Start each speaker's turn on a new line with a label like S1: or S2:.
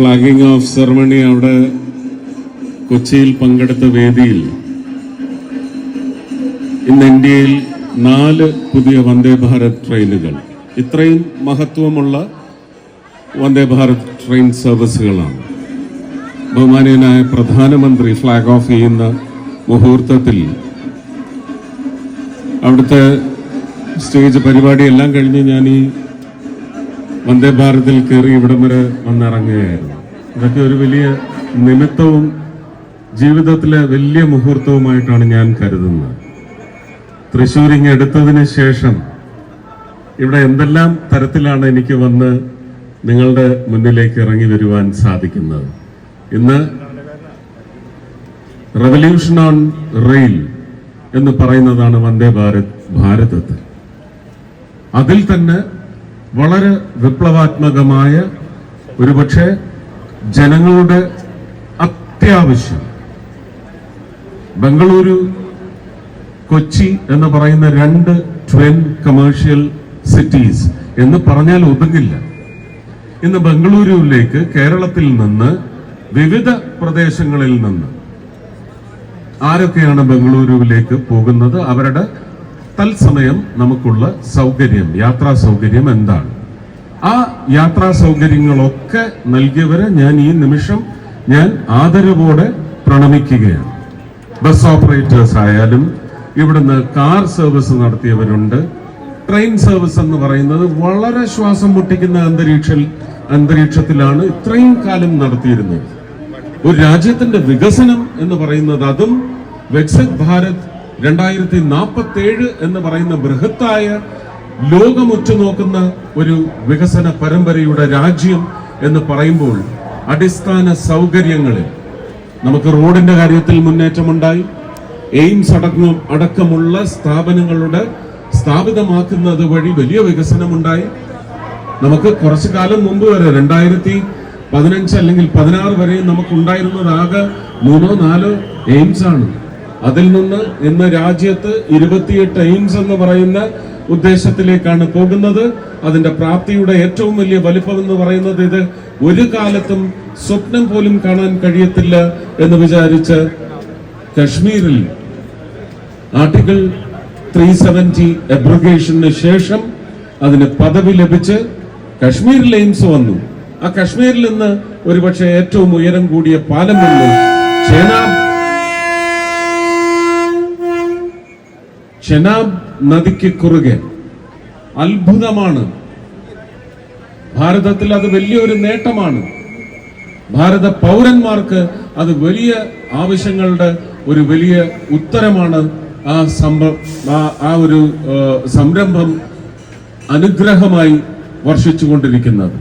S1: ഫ്ലാഗിംഗ് of ceremony അവിടെ കൊച്ചിയിൽ പങ്കെടുത്ത വേദിയിൽ ഇന്ന് ഇന്ത്യയിൽ നാല് പുതിയ വന്ദേ ഭാരത് ട്രെയിനുകൾ. ഇത്രയും മഹത്വമുള്ള വന്ദേ ഭാരത് ട്രെയിൻ സർവീസുകളാണ്. ബഹുമാനീയനായ പ്രധാനമന്ത്രി ഫ്ലാഗ് ഓഫ് ചെയ്യുന്ന മുഹൂർത്തത്തിൽ അവിടുത്തെ സ്റ്റേജ് പരിപാടിയെല്ലാം കഴിഞ്ഞ് ഞാൻ ഈ വന്ദേ ഭാരതിൽ കയറി ഇവിടം വരെ വന്നിറങ്ങുകയായിരുന്നു. ഇതൊക്കെ ഒരു വലിയ നിമിത്തവും ജീവിതത്തിലെ വലിയ മുഹൂർത്തവുമായിട്ടാണ് ഞാൻ കരുതുന്നത്. തൃശ്ശൂർ ഇങ്ങ് എടുത്തതിന് ശേഷം ഇവിടെ എന്തെല്ലാം തരത്തിലാണ് എനിക്ക് വന്ന് നിങ്ങളുടെ മുന്നിലേക്ക് ഇറങ്ങി വരുവാൻ സാധിക്കുന്നത്? ഇന്ന് റവല്യൂഷൻ ഓൺ റെയിൽ എന്ന് പറയുന്നതാണ് വന്ദേ ഭാരത് ഭാരതത്തിൽ. അതിൽ തന്നെ വളരെ വിപ്ലവാത്മകമായ ഒരുപക്ഷെ ജനങ്ങളുടെ അത്യാവശ്യം. ബംഗളൂരു കൊച്ചി എന്ന് പറയുന്ന രണ്ട് ട്വൻ കമേഴ്ഷ്യൽ സിറ്റീസ് എന്ന് പറഞ്ഞാൽ ഒതുങ്ങില്ല. ഇന്ന് ബംഗളൂരുവിലേക്ക് കേരളത്തിൽ നിന്ന് വിവിധ പ്രദേശങ്ങളിൽ നിന്ന് ആരൊക്കെയാണ് ബംഗളൂരുവിലേക്ക് പോകുന്നത്? അവരുടെ തത്സമയം നമുക്കുള്ള സൗകര്യം യാത്രാ സൗകര്യം എന്താണ്? ആ യാത്രാ സൗകര്യങ്ങളൊക്കെ നൽകിയവരെ ഞാൻ ഈ നിമിഷം ഞാൻ ആദരവോടെ പ്രണമിക്കുകയാണ്. ബസ് ഓപ്പറേറ്റേഴ്സ് ആയാലും ഇവിടുന്ന് കാർ സർവീസ് നടത്തിയവരുണ്ട്. ട്രെയിൻ സർവീസ് എന്ന് പറയുന്നത് വളരെ ശ്വാസം മുട്ടിക്കുന്ന അന്തരീക്ഷ അന്തരീക്ഷത്തിലാണ് ഇത്രയും കാലം നടത്തിയിരുന്നത്. ഒരു രാജ്യത്തിന്റെ വികസനം എന്ന് പറയുന്നത് അതും വികസിത് ഭാരത് രണ്ടായിരത്തി നാൽപ്പത്തി ഏഴ് എന്ന് പറയുന്ന ബൃഹത്തായ ലോകമുറ്റുനോക്കുന്ന ഒരു വികസന പരമ്പരയുടെ രാജ്യം എന്ന് പറയുമ്പോൾ അടിസ്ഥാന സൗകര്യങ്ങളിൽ നമുക്ക് റോഡിന്റെ കാര്യത്തിൽ മുന്നേറ്റമുണ്ടായി. എയിംസ് അടക്കം അടക്കമുള്ള സ്ഥാപനങ്ങളുടെ സ്ഥാപിതമാക്കുന്നത് വഴി വലിയ വികസനമുണ്ടായി. നമുക്ക് കുറച്ചു കാലം മുമ്പ് വരെ രണ്ടായിരത്തി പതിനഞ്ച് അല്ലെങ്കിൽ പതിനാറ് വരെ നമുക്കുണ്ടായിരുന്നതാകെ മൂന്നോ നാലോ എയിംസ് ആണ് അതിൽ നിന്ന് ഇന്ന് രാജ്യത്ത് ഇരുപത്തിയെട്ട് എയിംസ് എന്ന് പറയുന്ന ഉദ്ദേശത്തിലേക്കാണ് പോകുന്നത്. അതിന്റെ പ്രാപ്തിയുടെ ഏറ്റവും വലിയ വലിപ്പം എന്ന് പറയുന്നത് ഇത് ഒരു കാലത്തും സ്വപ്നം പോലും കാണാൻ കഴിയത്തില്ല എന്ന് വിചാരിച്ച് കശ്മീരിൽ ആർട്ടിക്കിൾ ത്രീ സെവന്റി എബ്രിഗേഷന് ശേഷം അതിന് പദവി ലഭിച്ച് കശ്മീരിൽ എയിംസ് വന്നു. ആ കശ്മീരിൽ നിന്ന് ഒരുപക്ഷെ ഏറ്റവും ഉയരം കൂടിയ പാലം വന്നു. ചെനാബ് നദിക്ക് കുറുകെ. അത്ഭുതമാണ്. ഭാരതത്തിൽ അത് വലിയൊരു നേട്ടമാണ്. ഭാരത പൗരന്മാർക്ക് അത് വലിയ ആവശ്യങ്ങളുടെ ഒരു വലിയ ഉത്തരമാണ് ആ സംഭവം ആ ഒരു സംരംഭം അനുഗ്രഹമായി വർഷിച്ചുകൊണ്ടിരിക്കുന്നത്.